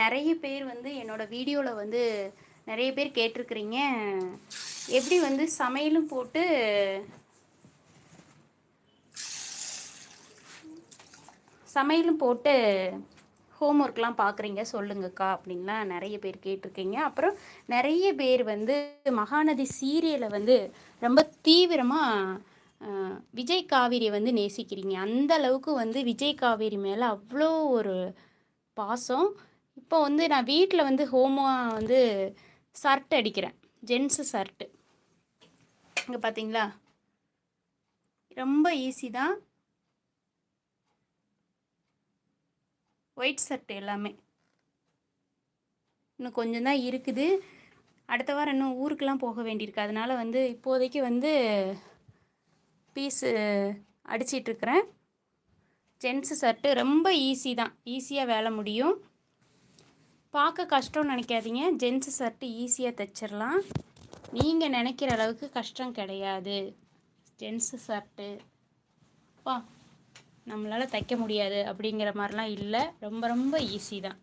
நிறைய பேர் வந்து என்னோட வீடியோவில் வந்து நிறைய பேர் கேட்டிருக்கிறீங்க. எப்படி வந்து சமையலும் போட்டு சமையலும் போட்டு ஹோம் ஒர்க்லாம் பார்க்குறீங்க சொல்லுங்கக்கா அப்படின்லாம் நிறைய பேர் கேட்டிருக்கீங்க. அப்புறம் நிறைய பேர் வந்து மகாநதி சீரியலை வந்து ரொம்ப தீவிரமாக விஜய் காவேரியை வந்து நேசிக்கிறீங்க. அந்த அளவுக்கு வந்து விஜய் காவேரி மேலே அவ்வளோ ஒரு பாசம். இப்போ வந்து நான் வீட்டில் வந்து ஹோமாக வந்து ஷர்ட் அடிக்கிறேன். ஜென்ஸு ஷர்ட்டு இங்கே பார்த்தீங்களா ரொம்ப ஈஸி தான். ஒயிட் ஷர்ட் எல்லாமே. இன்னும் கொஞ்சம் தான் இருக்குது. அடுத்த வாரம் இன்னும் ஊருக்கெலாம் போக வேண்டியிருக்கு. அதனால் வந்து இப்போதைக்கு வந்து பீஸு அடிச்சிட்ருக்கிறேன் ஜென்ஸு ஷர்ட்டு ரொம்ப ஈஸி தான். ஈஸியாக வேலை முடியும். பார்க்க கஷ்டம்னு நினைக்காதீங்க. ஜென்ஸு ஷர்ட்டு ஈஸியாக தைச்சிடலாம் நீங்கள் நினைக்கிற அளவுக்கு கஷ்டம் கிடையாது. ஜென்ஸு ஷர்ட்டு பா நம்மளால் தைக்க முடியாது அப்படிங்கிற மாதிரிலாம் இல்லை. ரொம்ப ரொம்ப ஈஸி தான்.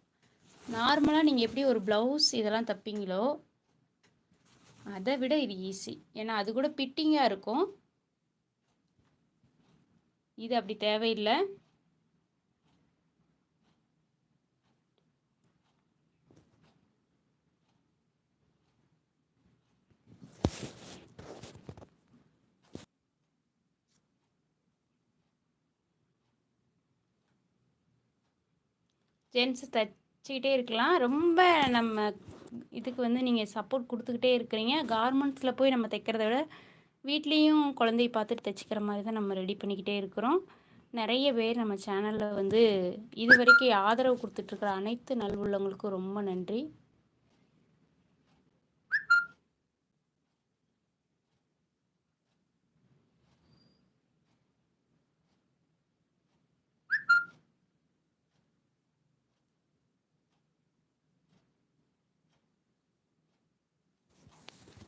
நார்மலாக நீங்கள் எப்படி ஒரு ப்ளவுஸ் இதெல்லாம் தைப்பீங்களோ அதை விட இது ஈஸி. ஏன்னா அது கூட பிட்டிங்காக இருக்கும். இது அப்படி தேவையில்லை. ஜென்ஸ் தைச்சிக்கிட்டே இருக்கலாம். ரொம்ப நம்ம இதுக்கு வந்து நீங்கள் சப்போர்ட் கொடுத்துக்கிட்டே இருக்கிறீங்க. கார்மெண்ட்ஸில் போய் நம்ம தைக்கிறத விட வீட்லேயும் குழந்தைய பார்த்துட்டு தைச்சிக்கிற மாதிரி தான் நம்ம ரெடி பண்ணிக்கிட்டே இருக்கிறோம். நிறைய பேர் நம்ம சேனலில் வந்து இது வரைக்கும் ஆதரவு கொடுத்துட்ருக்குற அனைத்து நல்வுள்ளவங்களுக்கும் ரொம்ப நன்றி.